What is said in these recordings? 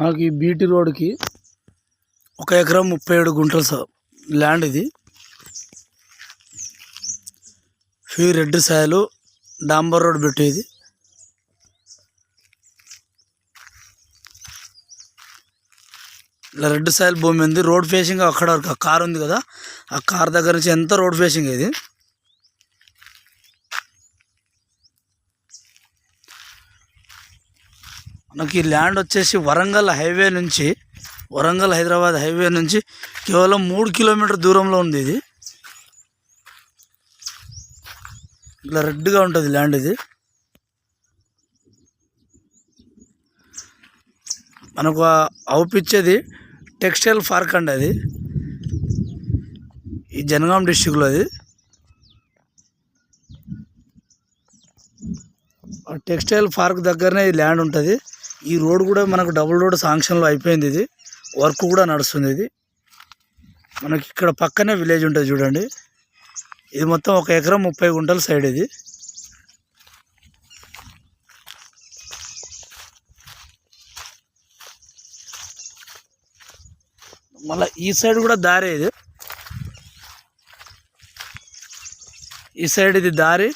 మనకి ఈ బీటీ రోడ్కి ఒక ఎకరం ముప్పై ఏడు గుంటల స- ల్యాండ్ ఇది. ఫీ రెడ్ సాయలు డాంబర్ రోడ్ పెట్టేది ఇలా రెడ్ సాయిల్ భూమి ఉంది. రోడ్ ఫేసింగ్ అక్కడ వరకు ఆ కార్ ఉంది కదా ఆ కార్ దగ్గర నుంచి ఎంత రోడ్ ఫేసింగ్ ఇది. నాకు ఈ ల్యాండ్ వచ్చేసి వరంగల్ హైవే నుంచి వరంగల్ హైదరాబాద్ హైవే నుంచి కేవలం మూడు కిలోమీటర్ దూరంలో ఉంది ఇది. ఇట్లా రెడ్గా ఉంటుంది ల్యాండ్ ఇది. మనకు అవుపిచ్చేది టెక్స్టైల్ పార్క్ అండి అది. ఈ జనగాం డిస్టిక్లో అది. ఆ టెక్స్టైల్ పార్క్ దగ్గరనే ఈ ల్యాండ్ ఉంటుంది. ఈ రోడ్ కూడా మనకు డబుల్ రోడ్ శాంక్షన్లో అయిపోయింది ఇది. వర్క్ కూడా నడుస్తుంది ఇది. మనకి ఇక్కడ పక్కనే విలేజ్ ఉంటుంది చూడండి. ఇది మొత్తం ఒక ఎకరం ముప్పై గుంటల సైడ్ ఇది. మళ్ళీ ఈ సైడ్ కూడా దారి ఇది. ఈ సైడ్ ఇది దారి.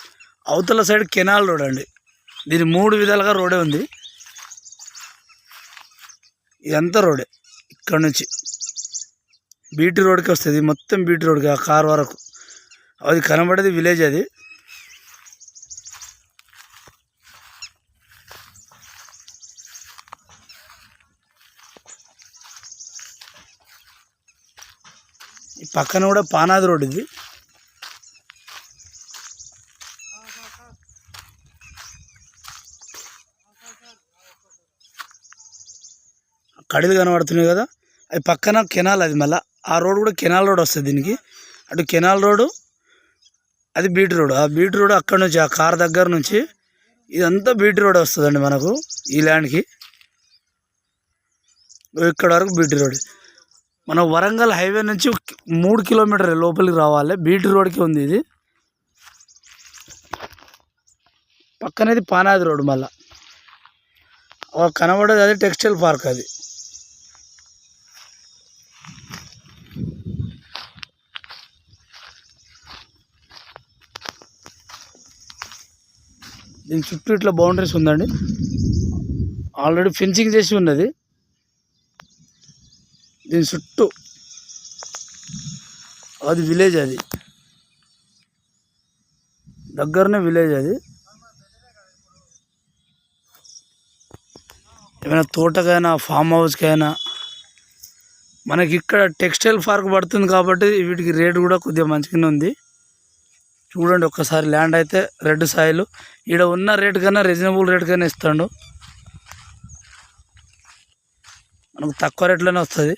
అవతల సైడ్ కెనాల్ రోడ్ అండి. దీని మూడు విధాలుగా రోడే ఉంది. ఇదంతా రోడే ఇక్కడ నుంచి. బీటీ రోడ్కి వస్తుంది మొత్తం బీటీ రోడ్కి ఆ కార్ వరకు. అది కనబడేది విలేజ్ అది. ఈ పక్కన కూడా పానాది రోడ్ ఇది. కడిలు కనబడుతున్నాయి కదా అది పక్కన కెనాల్ అది మళ్ళీ. ఆ రోడ్ కూడా కెనాల్ రోడ్ వస్తుంది దీనికి. అటు కెనాల్ రోడ్డు అది బీట్ రోడ్. ఆ బీట్ రోడ్ అక్కడ నుంచి ఆ కార్ దగ్గర నుంచి ఇదంతా బీటీ రోడ్ వస్తుందండి మనకు ఈ ల్యాండ్కి ఇక్కడ వరకు బీటీ రోడ్. మన వరంగల్ హైవే నుంచి మూడు కిలోమీటర్ లోపలికి రావాలి. బీటీ రోడ్కి ఉంది ఇది. పక్కనేది పానాది రోడ్ మళ్ళా. కనబడేది అది టెక్స్టైల్ పార్క్ అది. దీని చుట్టూ ఇట్లా బౌండరీస్ ఉందండి. ఆల్రెడీ ఫెన్సింగ్ చేసి ఉన్నది. దీని చుట్టూ అది విలేజ్ అది. దగ్గరనే విలేజ్ అది. ఏమైనా తోటకైనా ఫామ్ హౌస్కైనా మనకి ఇక్కడ టెక్స్టైల్ పార్క్ పడుతుంది కాబట్టి వీటికి రేటు కూడా కొద్దిగా మంచిగానే ఉంది. చూడండి ఒక్కసారి ల్యాండ్ అయితే రెడ్ సాయిల్. ఈడ ఉన్న రేట్ కన్నా రీజనబుల్ రేట్ కన్నా ఇస్తాడు. మనకు తక్కువ రేట్లోనే వస్తుంది.